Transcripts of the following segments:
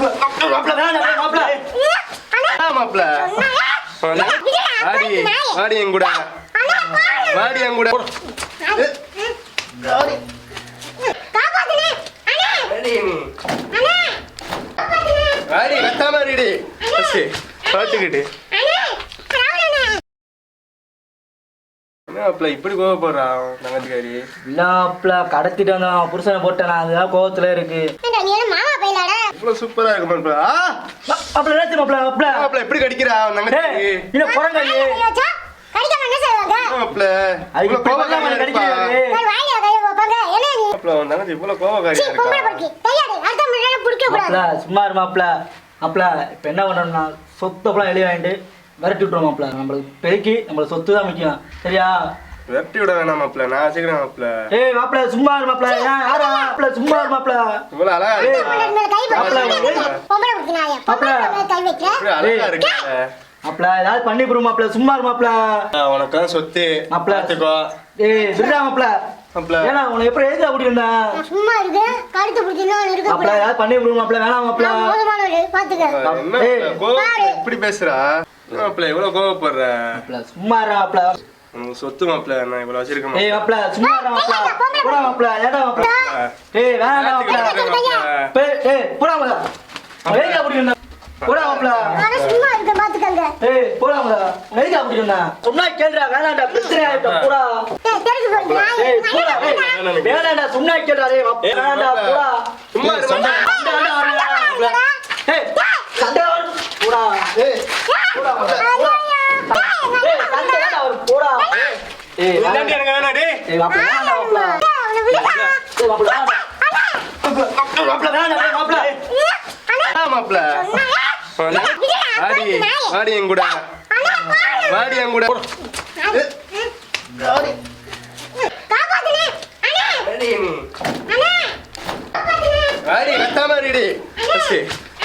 மாப்பிள. வேணாம் மாப்பிள. ஆ, மாப்பிள. வாடி வாடி என் கூட. வாடி என் கூட. கத்தாம என்ன மாப்பிள இப்படி கோவப்படுறான் தங்கச்சிக்காரி. இல்ல கடத்திட்டு புருஷனை போட்டேன் நான். அதுதான் கோவத்துல இருக்கு. இவ்வளவு சூப்பரா இருக்கு மாப்பிள. ஆ? மாப்பிள என்ன மாப்பிள மாப்பிள. எப்படி கடிக்கிறா ஏய் இல்ல குரங்காயி மாப்பிள அது இவ்வளவு இப்படி பண்ணா கோவக்காரியா அவனை இருப்பா? கடிக்கிறாரு. உன் தங்கச்சி இவ்வளவு கோவக்காரியா இருக்கா? மாப்பிள சும்மா இரு மாப்பிள. மாப்பிள இப்ப என்ன பண்ணணும்னா சொத்தப்பெல்லாம் எழுதி வாங்கிட்டு விரட்டி விட்டுருவோம் மாப்பிள நம்மளுக்கு பெருக்கி நம்மளுக்கு சொத்து தான் முக்கியம். சரியா? வெட்டி விட வேணாம் மாப்பிள நான் வச்சுக்கிறேன் மாப்பிள ஏய் மாப்பிள சும்மா இரு மாப்பிள ஏன் யாரா? மாப்பிள சும்மா இரு மாப்பிள இவ்வளவு அழகா இருக்கா? அழகா இருக்கா மாப்பிள ஏதாவது பண்ணி கொடு மாப்பிள சும்மா இரு மாப்பிள உனக்கு தான் சொத்து மாப்பிள. பாத்துக்கோ ஏய் விடுடா மாப்பிள மாப்பிள ஏன்னா உன்னை எப்படி எழுதி சும்மா இருக்கு. கழுத்து பிடிச்சிருந்தா இருக்க மாப்பிள ஏதாவது பண்ணி மாப்பிள வேணாம் மாப்பிள பாத்துக்க ஏய். மாப்பிள, இப்படி பேசுறா? என்ன மாப்பிள இவ்வளவு கோவப்படுற மாப்பிள சும்மா இரு மாப்பிள உனக்கு சொத்து மாப்பிள நான் இவ்வளவு வச்சிருக்கேன் ஏய் மாப்பிள. மாப்பிள சும்மா இரு மாப்பிள போடா மாப்பிள ஏடா மாப்பிள ஏய் வேணாம் மாப்பிள பாத்துக்கிறேன் மாப்பிள. பே- ஏய் போடா மாப்பிள அவன் எழுதி அப்படி இருந்தா போடா மாப்பிள ஆனா சும்மா இருக்க பாத்துக்கங்க ஏய் போடா மாப்பிள எழுதி அப்படி இருந்தா சொன்னா கேளுடா வேணாம்டா பிரச்சனை ஆயிட்டா போடா ஏய், தெரிஞ்சு போச்சு ஏய் போடா ஏய் வேணாம்டா சொன்னா கேளுடா டேய் ஏய், வேணாம்டா மாப்பிள. போடா சும்மா இரு மாப்பிள. சண்டை வேண்டாம் வரல மாப்பிள. ஏய் சண்டை வரும். போடா ஏய் போடா மாப்பிள. போடா. ஏய் சண்டை வேண்டாம் வரும். போடா ஏய் இதாண்டி வேணாம்டா. எனக்கு வேணாம் டேய். ஏய் மாப்பிள வேணாம்டா மாப்பிள அவனை விடுடா. ஏய் மாப்பிள வேணாம்டா. மாப்பிள வேணாம்டா டேய் மாப்பிள ஆ, மாப்பிள வாடி என் கூட வாடி என் கூட வாடி கத்தாம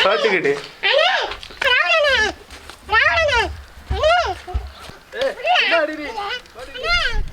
பாத்துக்கிட்டு Didi. Olá. Olá.